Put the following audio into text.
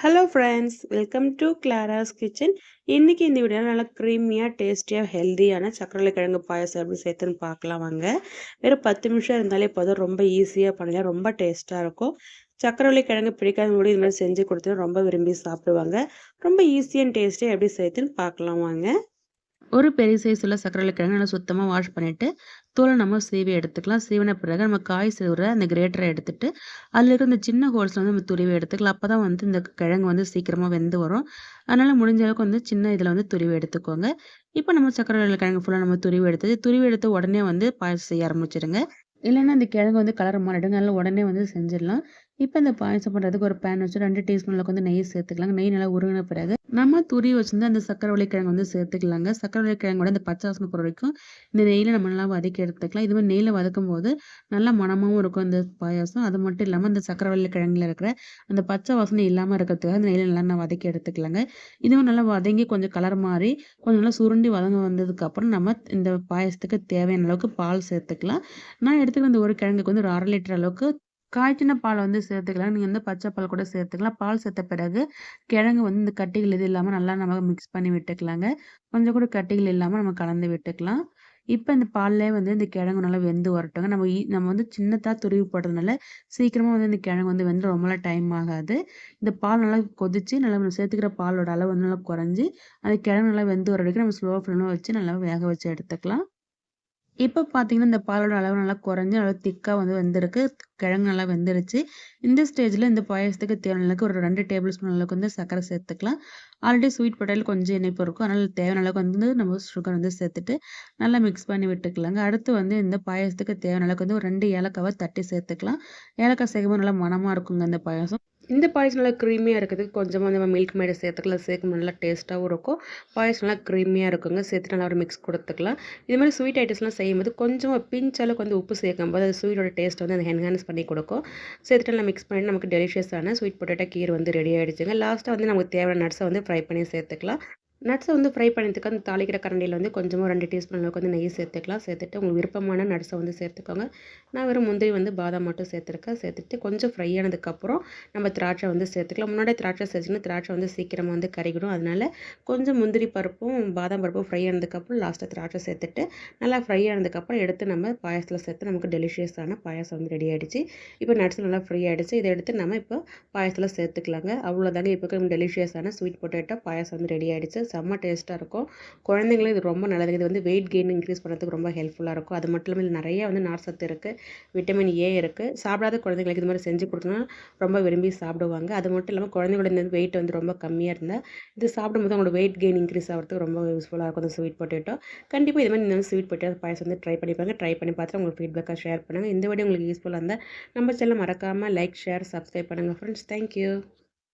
Hello friends welcome to Clara's kitchen இன்றைக்கி இந்த video நல்லா க்ரீமியாக டேஸ்டியாக ஹெல்த்தியான சக்கரை கிழங்கு பாயசம் எப்படி சேர்த்துன்னு பார்க்கலாம் வாங்க. வெறும் பத்து நிமிஷம் இருந்தாலே போதும். ரொம்ப ஈஸியாக பண்ணலாம் ரொம்ப டேஸ்ட்டாக இருக்கும். சக்கரவள்ளி கிழங்கு பிடிக்காத கூட இது மாதிரி செஞ்சு கொடுத்து ரொம்ப விரும்பி சாப்பிடுவாங்க. ரொம்ப ஈஸியாக டேஸ்டியாக எப்படி சேர்த்துன்னு பார்க்கலாம் வாங்க. ஒரு பெரிய சைஸில் சக்கரை கிழங்கு நல்லா சுத்தமாக வாஷ் பண்ணிவிட்டு தோலை நம்ம சீவி எடுத்துக்கலாம். சீவின பிறகு நம்ம காய் சீவுற அந்த கிரேட்டரை எடுத்துட்டு அதில் இருக்கிற இந்த சின்ன ஹோல்ஸில் வந்து நம்ம துருவி எடுத்துக்கலாம். அப்போ தான் வந்து இந்த கிழங்கு வந்து சீக்கிரமாக வெந்து வரும். அதனால் முடிஞ்ச அளவுக்கு வந்து சின்ன இதில் வந்து துருவி எடுத்துக்கோங்க. இப்போ நம்ம சக்கரை கிழங்கு ஃபுல்லாக நம்ம துருவி எடுத்தது துருவி எடுத்த உடனே வந்து பாயசம் செய்ய ஆரம்பிச்சிடுங்க இல்லைன்னா அந்த கிழங்கு வந்து கலர் மாறிடுங்க அதனால் உடனே வந்து செஞ்சிடலாம். இப்போ இந்த பாயசம் பண்ணுறதுக்கு ஒரு பேன் வச்சு ரெண்டு டீஸ்பூன் அளவுக்கு வந்து நெய் சேர்த்துக்கலாம் நெய் நல்லா உருகின பிறகு நம்ம துரி வச்சுருந்து அந்த சக்கரை கிழங்கு வந்து சேர்த்துக்கலாங்க. சக்கரை கிழங்கோட அந்த பச்சை வாசனை பொருள் வரைக்கும் இந்த நெய்யில் நம்ம நல்லா வதக்கி எடுத்துக்கலாம். இதுவே நெய்யில் வதக்கும் போது நல்லா மனமாகவும் இருக்கும் இந்த பாயாசம். அது மட்டும் இல்லாமல் அந்த சக்கரை கிழங்குல இருக்கிற அந்த பச்சை வாசனை இல்லாமல் இருக்கிறதுக்காக அந்த நெய்யில் நல்லா நான் வதக்கி எடுத்துக்கலாங்க. இதுவும் நல்லா வதங்கி கொஞ்சம் கலர் மாறி கொஞ்சம் நல்லா சுருண்டி வதங்க வந்ததுக்கப்புறம் நம்ம இந்த பாயசத்துக்கு தேவையான அளவுக்கு பால் சேர்த்துக்கலாம். நான் எடுத்துக்கிற அந்த ஒரு கிழங்குக்கு வந்து ஒரு அரை லிட்டர் அளவுக்கு காய்ச்சின பால் வந்து சேர்த்துக்கலாம். நீங்கள் வந்து பச்சை பால் கூட சேர்த்துக்கலாம். பால் சேர்த்த பிறகு கிழங்கு வந்து இந்த கட்டிகள் இது இல்லாமல் நல்லா நம்ம மிக்ஸ் பண்ணி விட்டுக்கலாங்க. கொஞ்சம் கூட கட்டிகள் இல்லாமல் நம்ம கலந்து விட்டுக்கலாம். இப்போ இந்த பால்லே வந்து இந்த கிழங்கு நல்லா வெந்து வரட்டுங்க. நம்ம நம்ம வந்து சின்னதாக துருவி போடுறதுனால சீக்கிரமாக வந்து இந்த கிழங்கு வந்து வெந்து ரொம்பலாம் டைம் ஆகாது. இந்த பால் நல்லா கொதிச்சு நல்லா சேர்த்துக்கிற பாலோட அளவு வந்து நல்லா குறைஞ்சி அந்த கிழங்கு நல்லா வெந்து வர வரைக்கும் நம்ம ஸ்லோ ஃப்ளேமில் வச்சு நல்லா வேக வச்சு எடுத்துக்கலாம். இப்போ பார்த்தீங்கன்னா இந்த பாலோட அளவு நல்லா குறைஞ்சி நல்லா திக்காக வந்து வெந்திருக்கு. கிழங்கு நல்லா வெந்துருச்சு. இந்த ஸ்டேஜில் இந்த பாயசத்துக்கு தேவையான அளவுக்கு ஒரு ரெண்டு டேபிள் ஸ்பூன் அளவுக்கு வந்து சர்க்கரை சேர்த்துக்கலாம். ஆல்ரெடி ஸ்வீட் பொட்டேல் கொஞ்சம் இனிப்பு இருக்கும் அதனால் தேவையான அளவுக்கு வந்து நம்ம சுகர் வந்து சேர்த்துட்டு நல்லா மிக்ஸ் பண்ணி விட்டுக்கலாங்க. அடுத்து வந்து இந்த பாயசத்துக்கு தேவையான அளவுக்கு வந்து ஒரு ரெண்டு ஏலக்காவை தட்டி சேர்த்துக்கலாம். ஏலக்காய் சேர்க்கும்போது நல்லா மனமாக இருக்குங்க இந்த பாயசம். இந்த பாயசம் நல்லா க்ரீமியாக இருக்கிறதுக்கு கொஞ்சமாக நம்ம மில்க் மேடை சேர்த்துக்கலாம். சேர்க்கும் நல்லா டேஸ்ட்டாகவும் இருக்கும். பாயசம் நல்லா க்ரீமியாக இருக்குங்க. சேர்த்து நல்லா ஒரு மிக்ஸ் கொடுத்துக்கலாம். இது மாதிரி ஸ்வீட் ஐட்டம்ஸ்லாம் செய்யும்போது கொஞ்சமாக பிஞ்ச் அளவுக்கு வந்து உப்பு சேர்க்கும் போது அது ஸ்வீட்டோட டேஸ்ட் வந்து அந்த என்ஹான்ஸ் பண்ணி கொடுக்கும். சேர்த்துட்டு நல்லா மிக்ஸ் பண்ணி நமக்கு டெலிஷியஸான ஸ்வீட் பொட்டேட்டோ கீர் வந்து ரெடி ஆகிடுச்சுங்க லாஸ்ட்டாக வந்து நமக்கு தேவையான நட்ஸை வந்து ஃப்ரை பண்ணி சேர்த்துக்கலாம். நட்ஸை வந்து ஃப்ரை பண்ணுறதுக்கு அந்த தாளிக்கிற கரண்டியில் வந்து கொஞ்சமாக ரெண்டு டீஸ்பூன் அளவுக்கு வந்து நெய் சேர்த்துக்கலாம். சேர்த்துட்டு உங்களுக்கு விருப்பமான நட்ஸை வந்து சேர்த்துக்கோங்க. நான் வெறும் முந்திரி வந்து பாதாம் மட்டும் சேர்த்துருக்கேன். சேர்த்துட்டு கொஞ்சம் ஃப்ரை ஆனதுக்கப்புறம் நம்ம திராட்சை வந்து சேர்த்துக்கலாம். முன்னாடி திராட்சை சேர்த்துன்னா திராட்சை வந்து சீக்கிரமாக வந்து கறிக்கிடும் அதனால் கொஞ்சம் முந்திரி பருப்பும் பாதாம் பருப்பும் ஃப்ரை ஆனதுக்கப்புறம் லாஸ்ட்டாக திராட்சை சேர்த்துட்டு நல்லா ஃப்ரை ஆனதுக்கப்புறம் எடுத்து நம்ம பாயசத்தில் சேர்த்து நமக்கு டெலிஷியஸான பாயசம் வந்து ரெடி ஆகிடுச்சு இப்போ நட்ஸ் நல்லா ஃப்ரீ ஆகிடுச்சு இதை எடுத்து நம்ம இப்போ பாயசத்தில் சேர்த்துக்கலாங்க. அவ்வளோதாங்க இப்போ டெலிஷியஸான ஸ்வீட் பொட்டேட்டோ பாயசம் வந்து ரெடி ஆகிடுச்சு செம்ம டேஸ்ட்டாக இருக்கும். குழந்தைங்களும் இது ரொம்ப நல்லது. இது வந்து வெயிட் கெயின் இன்க்ரீஸ் பண்ணுறதுக்கு ரொம்ப ஹெல்ப்ஃபுல்லாக இருக்கும். அது மட்டும் இல்லாமல் நிறைய வந்து நார் சத்து இருக்குது விட்டமின் ஏ இருக்குது சாப்பிடாத குழந்தைங்களுக்கு இது மாதிரி செஞ்சு கொடுத்தோன்னா ரொம்ப விரும்பி சாப்பிடுவாங்க. அது மட்டும் இல்லாமல் குழந்தைங்களோட வெயிட் வந்து ரொம்ப கம்மியாக இருந்தால் இது சாப்பிடும்போது அவங்களோட வெயிட் கெயின் இன்க்ரீஸ் ஆகிறதுக்கு ரொம்ப யூஸ்ஃபுல்லாக இருக்கும். அந்த ஸ்வீட் பொட்டேட்டோ கண்டிப்பாக இது மாதிரி இந்த ஸ்வீட் பொட்டேட்டோ பாயசம் வந்து ட்ரை பண்ணிப்பாங்க ட்ரை பண்ணி பார்த்துட்டு உங்களுக்கு ஃபீட்பேக்காக ஷேர் பண்ணுங்கள் இந்த வீடியோ உங்களுக்கு யூஸ்ஃபுல்லாக இருந்தால் நம்ம சேனல் மறக்காமல் லைக் ஷேர் சப்ஸ்கிரைப் பண்ணுங்கள் ஃப்ரெண்ட்ஸ் தேங்க்யூ